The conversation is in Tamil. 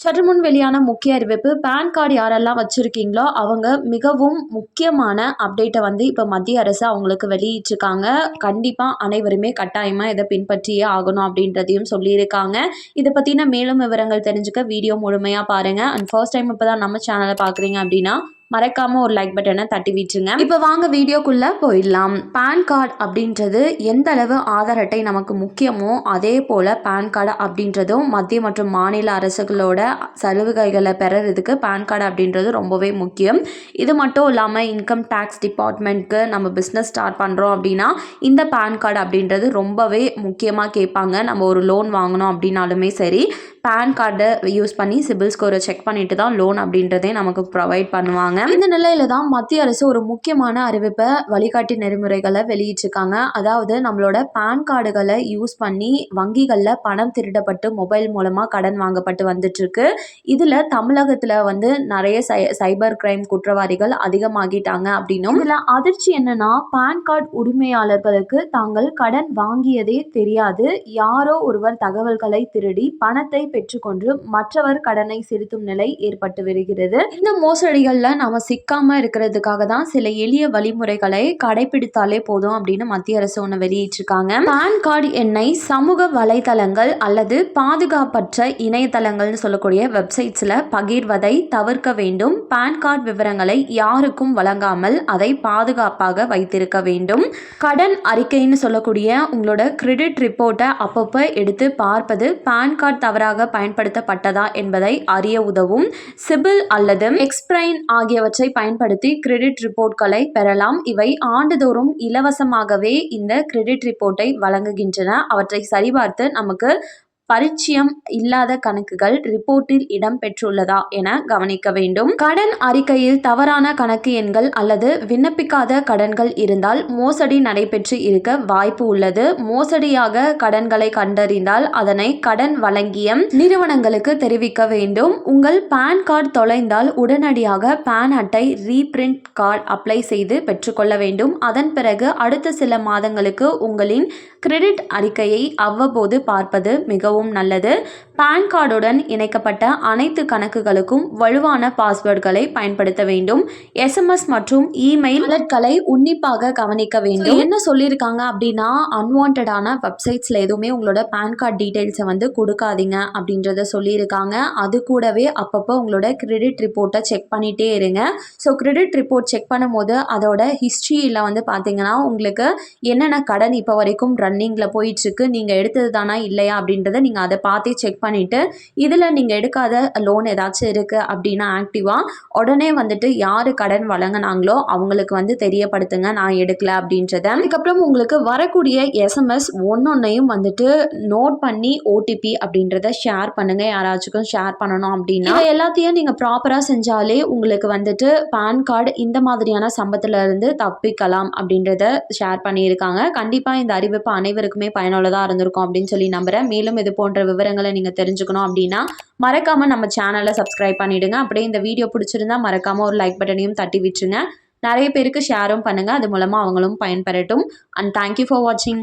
சற்று முன் வெளியான முக்கிய அறிவிப்பு பேன் கார்டு யாரெல்லாம் வச்சுருக்கீங்களோ அவங்க மிகவும் முக்கியமான அப்டேட்டை வந்து இப்போ மத்திய அரசு அவங்களுக்கு வெளியிட்டிருக்காங்க. கண்டிப்பாக அனைவருமே கட்டாயமாக இதை பின்பற்றியே ஆகணும் அப்படின்றதையும் சொல்லியிருக்காங்க. இதை பற்றின மேலும் விவரங்கள் தெரிஞ்சுக்க வீடியோ முழுமையாக பாருங்கள் அண்ட் ஃபர்ஸ்ட் டைம் இப்போ தான் நம்ம சேனலை பார்க்குறீங்க அப்படின்னா மறக்காமல் ஒரு லைக் பட்டனை தட்டி விட்டுருங்க. இப்போ வாங்க வீடியோக்குள்ளே போயிடலாம். பேன் கார்டு அப்படின்றது எந்த அளவு ஆதார் அட்டை நமக்கு முக்கியமோ அதே போல் பேன் கார்டு அப்படின்றதும் மத்திய மற்றும் மாநில அரசுகளோட சலுகைகளை பெறறதுக்கு பேன் கார்டு அப்படின்றது ரொம்பவே முக்கியம். இது மட்டும் இல்லாமல் இன்கம் டேக்ஸ் டிபார்ட்மெண்ட்க்கு நம்ம பிஸ்னஸ் ஸ்டார்ட் பண்ணுறோம் அப்படின்னா இந்த பேன் கார்டு அப்படின்றது ரொம்பவே முக்கியமாக கேட்பாங்க. நம்ம ஒரு லோன் வாங்கணும் அப்படின்னாலுமே சரி. பேன் கார்டு யூஸ் பண்ணி சிபில் ஸ்கோரை செக் பண்ணிட்டு தான் லோன் அப்படின்றதே நமக்கு ப்ரொவைட் பண்ணுவாங்க. இந்த நிலையில தான் மத்திய அரசு ஒரு முக்கியமான அறிவிப்பை வழிகாட்டி நெறிமுறைகளை வெளியிட்டிருக்காங்க. அதாவது நம்மளோட பேன் கார்டுகளை யூஸ் பண்ணி வங்கிகளில் பணம் திருடப்பட்டு மொபைல் மூலமாக கடன் வாங்கப்பட்டு வந்துட்டு இருக்கு இதில் தமிழகத்தில் வந்து நிறைய சை சைபர் கிரைம் குற்றவாளிகள் அதிகமாகிட்டாங்க அப்படின்னும். இதில் அதிர்ச்சி என்னன்னா பேன் கார்டு உரிமையாளர்களுக்கு தாங்கள் கடன் வாங்கியதே தெரியாது. யாரோ ஒருவர் தகவல்களை திருடி பணத்தை பெற்றுக்கொண்டு மற்றவர் கடனை செலுத்தும் நிலை ஏற்பட்டு வருகிறது. இந்த மோசடிகளில் நாம சிக்காம இருக்கிறதுக்காக தான் சில எளிய வழிமுறைகளை கடைபிடித்தாலே போதும் அப்படின்னு மத்திய அரசு ஒன்று வெளியிட்டிருக்காங்க. பேன் கார்டு எண்ணை சமூக வலைதளங்கள் அல்லது பாதுகாப்பற்ற இணையதளங்கள்னு சொல்லக்கூடிய வெப்சைட்ஸில் பகிர்வதை தவிர்க்க வேண்டும். பேன் கார்டு விவரங்களை யாருக்கும் வழங்காமல் அதை பாதுகாப்பாக வைத்திருக்க வேண்டும். கடன் அறிக்கைன்னு சொல்லக்கூடிய உங்களோட கிரெடிட் ரிப்போர்ட்டை அப்பப்போ எடுத்து பார்ப்பது பேன் கார்டு தவறாக பயன்படுத்தப்பட்டதா என்பதை அறிய உதவும். சிபில் அல்லது எக்ஸ்பிரைன் ஆகியவற்றை பயன்படுத்தி கிரெடிட் ரிப்போர்ட்களை பெறலாம். இவை ஆண்டுதோறும் இலவசமாகவே இந்த கிரெடிட் ரிப்போர்ட்டை வழங்குகின்றன. அவற்றை சரிபார்த்து நமக்கு பரிச்சயம் இல்லாத கணக்குகள் ரிப்போர்ட்டில் இடம் பெற்றுள்ளதா என கவனிக்க வேண்டும். கடன் அறிக்கையில் தவறான கணக்கு எண்கள் அல்லது விண்ணப்பிக்காத கடன்கள் இருந்தால் மோசடி நடைபெற்று இருக்க வாய்ப்பு உள்ளது. மோசடியாக கடன்களை கண்டறிந்தால் அதனை கடன் வழங்கிய நிறுவனங்களுக்கு தெரிவிக்க வேண்டும். உங்கள் பேன் கார்டு தொலைந்தால் உடனடியாக பேன் அட்டை ரீபிரிண்ட் கார்டு அப்ளை செய்து பெற்றுக்கொள்ள வேண்டும். அதன் பிறகு அடுத்த சில மாதங்களுக்கு உங்களின் கிரெடிட் அறிக்கையை அவ்வப்போது பார்ப்பது மிகவும் நல்லது. பேன் கார்டுடன் இணைக்கப்பட்ட அனைத்து கணக்குகளுக்கும் வலுவான பாஸ்வேர்டுகளை பயன்படுத்த வேண்டும். எஸ்எம்எஸ் மற்றும் இமெயில் அலர்ட்களை உன்னிப்பாக கவனிக்க வேண்டும். என்ன சொல்லியிருக்காங்க அப்படின்னா அன்வான்டான வெப்சைட்ஸில் எதுவுமே உங்களோட பேன் கார்டு டீட்டெயில்ஸை வந்து கொடுக்காதீங்க அப்படின்றத சொல்லியிருக்காங்க. அது கூடவே அப்பப்போ உங்களோட கிரெடிட் ரிப்போர்ட்டை செக் பண்ணிகிட்டே இருங்க. ஸோ கிரெடிட் ரிப்போர்ட் செக் பண்ணும்போது அதோட ஹிஸ்ட்ரியில் வந்து பார்த்தீங்கன்னா உங்களுக்கு என்னென்ன கடன் இப்போ வரைக்கும் ரன்னிங்கில் போயிட்டுருக்கு. நீங்கள் எடுத்தது தானா இல்லையா அப்படின்றத நீங்கள் அதை பார்த்தே செக் பண்ணிவிட்டு இதில் நீங்கள் எடுக்காத லோன் ஏதாச்சும் இருக்குது அப்படின்னா ஆக்டிவாக உடனே வந்துட்டு யார் கடன் வழங்கினாங்களோ அவங்களுக்கு வந்து தெரியப்படுத்துங்க நான் எடுக்கல அப்படின்றத. அதுக்கப்புறம் உங்களுக்கு வரக்கூடிய எஸ்எம்எஸ் ஒன்னொன்னையும் வந்துட்டு நோட் பண்ணி ஓடிபி அப்படின்றத ஷேர் பண்ணுங்கள் யாராச்சுக்கும் ஷேர் பண்ணணும் அப்படின்னா. எல்லாத்தையும் நீங்கள் ப்ராப்பராக செஞ்சாலே உங்களுக்கு வந்துட்டு பேன் கார்டு இந்த மாதிரியான சம்பத்துல இருந்து தப்பிக்கலாம் அப்படின்றத ஷேர் பண்ணியிருக்காங்க. கண்டிப்பாக இந்த அறிவிப்பு அனைவருக்குமே பயனுள்ளதாக இருந்திருக்கும் அப்படின்னு சொல்லி நம்புகிறேன் மேலும் இது போன்ற விவரங்களை நீங்கள் தெரிஞ்சுக்கணும் அப்படின்னா மறக்காமல் நம்ம சேனலை சப்ஸ்கிரைப் பண்ணிவிடுங்க அப்படியே இந்த வீடியோ பிடிச்சிருந்தா மறக்காமல் ஒரு லைக் பட்டனையும் தட்டி விட்டுருங்க. நிறைய பேருக்கு ஷேரும் பண்ணுங்கள் அது மூலமாக அவங்களும் பயன்பெறட்டும். அண்ட் தேங்க்யூ ஃபார் வாட்சிங்